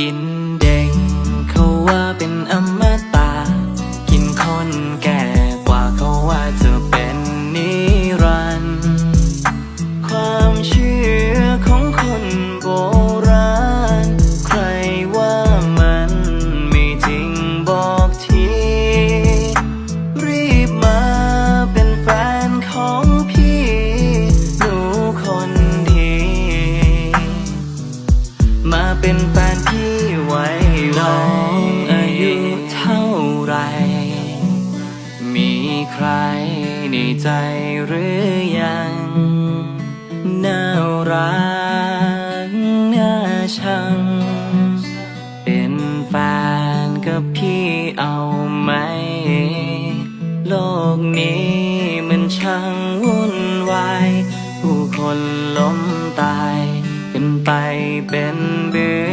กินเด้งเขาว่าเป็นอมตะกินคนแก่กว่าเขาว่าจะเป็นนิรันดร์ความเชื่อของคนโบราณ ใครว่ามันไม่จริงบอกที รีบมาเป็นแฟนของพี่ หนูคนดี มาเป็นแฟานที่ไว้น้องอายุเท่าไร มีใครในใจหรือยัง น่ารักน่าชัง เป็นแฟนกับพี่เอาไหม โลกนี้มันช่างวุ่นวาย ผู้คนล้มตายกันไปเป็นเบื่อ